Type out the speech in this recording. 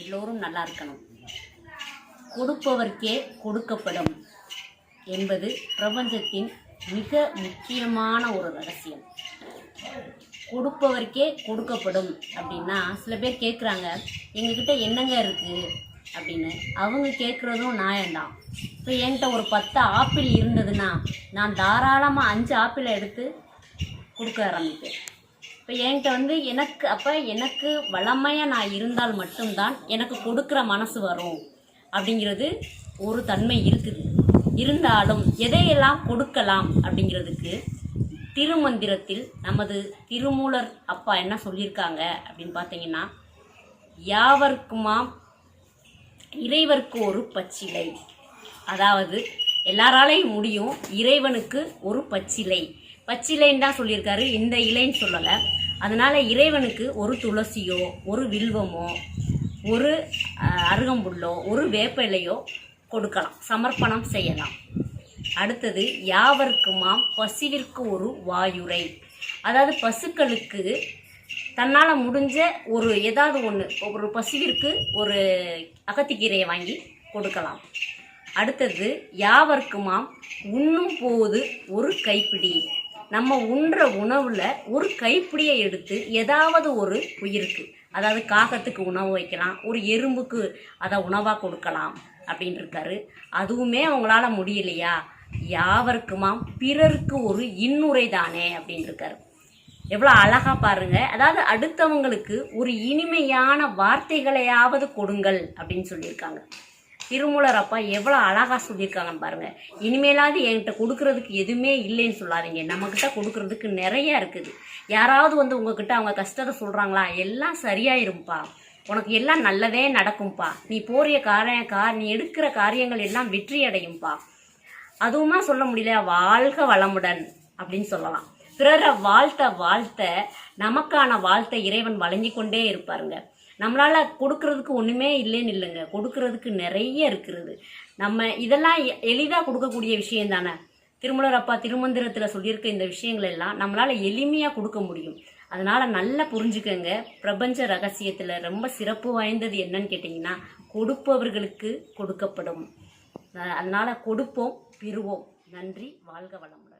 எல்லோரும் நல்லா இருக்கணும். கொடுப்பவர்க்கே கொடுக்கப்படும் என்பது பிரபஞ்சத்தின் மிக முக்கியமான ஒரு ரகசியம். கொடுப்பவர்க்கே கொடுக்கப்படும் அப்படின்னா சில பேர் கேட்குறாங்க எங்ககிட்ட என்னங்க இருக்குது அப்படின்னு. அவங்க கேட்குறதும் நியாயம்தான். இப்போ என்கிட்ட ஒரு பத்து ஆப்பிள் இருந்ததுன்னா நான் தாராளமாக அஞ்சு ஆப்பிளை எடுத்து கொடுக்க ஆரம்பிப்பேன். இப்போ என்கிட்ட வந்து எனக்கு அப்போ எனக்கு வளமையாக நான் இருந்தால் மட்டும்தான் எனக்கு கொடுக்குற மனசு வரும். அப்படிங்கிறது ஒரு தன்மை இருக்குது. இருந்தாலும் எதையெல்லாம் கொடுக்கலாம் அப்படிங்கிறதுக்கு திருமந்திரத்தில் நமது திருமூலர் அப்பா என்ன சொல்லியிருக்காங்க அப்படின்னு பார்த்தீங்கன்னா யாவர்க்குமாம் இறைவர்க்கு ஒரு பச்சிலை. அதாவது எல்லாராலையும் முடியும் இறைவனுக்கு ஒரு பச்சிலை. பச்சிலைன்னு தான் சொல்லியிருக்காரு இந்த இலைன்னு சொல்லலை. அதனால் இறைவனுக்கு ஒரு துளசியோ ஒரு வில்வமோ ஒரு அருகம்புல்லோ ஒரு வேப்ப இலையோ கொடுக்கலாம். சமர்ப்பணம் செய்யலாம். அடுத்தது யாவர்க்குமாம் பசுவிற்கு ஒரு வாயுரை. அதாவது பசுக்களுக்கு தன்னால் முடிஞ்ச ஒரு ஏதாவது ஒன்று ஒரு பசுவிற்கு ஒரு அகத்திக்கீரையை வாங்கி கொடுக்கலாம். அடுத்தது யாவர்க்குமாம் உண்ணும் போது ஒரு கைப்பிடி. நம்ம உண்ற உணவில் ஒரு கைப்பிடியை எடுத்து ஏதாவது ஒரு உயிருக்கு அதாவது காகத்துக்கு உணவு வைக்கலாம் ஒரு எறும்புக்கு அதை உணவாக கொடுக்கலாம் அப்படின்னு இருக்காரு. அதுவுமே அவங்களால முடியலையா? யாவருக்குமா? பிறருக்கு ஒரு இன்னுரை தானே அப்படின்னு இருக்காரு. எவ்வளோ அழகாக பாருங்க. அதாவது அடுத்தவங்களுக்கு ஒரு இனிமையான வார்த்தைகளையாவது கொடுங்கள் அப்படின்னு சொல்லியிருக்காங்க. திருமூலர் அப்பா எவ்வளோ அழகாக சொல்லியிருக்காங்கன்னு பாருங்கள் இனிமேலாவது என்கிட்ட கொடுக்கறதுக்கு எதுவுமே இல்லைன்னு சொல்லாதீங்க. நம்மக்கிட்ட கொடுக்கறதுக்கு நிறையா இருக்குது. யாராவது வந்து உங்ககிட்ட அவங்க கஷ்டத்தை சொல்கிறாங்களா எல்லாம் சரியாயிரும்ப்பா உனக்கு எல்லாம் நல்லதே நடக்கும்ப்பா நீ போறிய காரிய கா நீ எடுக்கிற காரியங்கள் எல்லாம் வெற்றி அடையும்ப்பா அதுவுமா சொல்ல முடியல வாழ்க வளமுடன் அப்படின்னு சொல்லலாம். பிறரை வாழ்த்த வாழ்த்த நமக்கான வாழ்த்த இறைவன் வழங்கி கொண்டே இருப்பாருங்க. நம்மளால் கொடுக்கறதுக்கு ஒன்றுமே இல்லைன்னு இல்லைங்க. கொடுக்கறதுக்கு நிறைய இருக்கிறது. நம்ம இதெல்லாம் எ- கொடுக்கக்கூடிய விஷயம் தானே? திருமலர் அப்பா திருமந்திரத்தில் சொல்லியிருக்க இந்த விஷயங்கள் எல்லாம் நம்மளால் எளிமையாக கொடுக்க முடியும். அதனால் நல்லா புரிஞ்சுக்கங்க. பிரபஞ்ச ரகசியத்தில் ரொம்ப சிறப்பு வாய்ந்தது என்னன்னு கேட்டிங்கன்னா கொடுப்பவர்களுக்கு கொடுக்கப்படும். அதனால் கொடுப்போம் பெறுவோம். நன்றி வாழ்க வளம்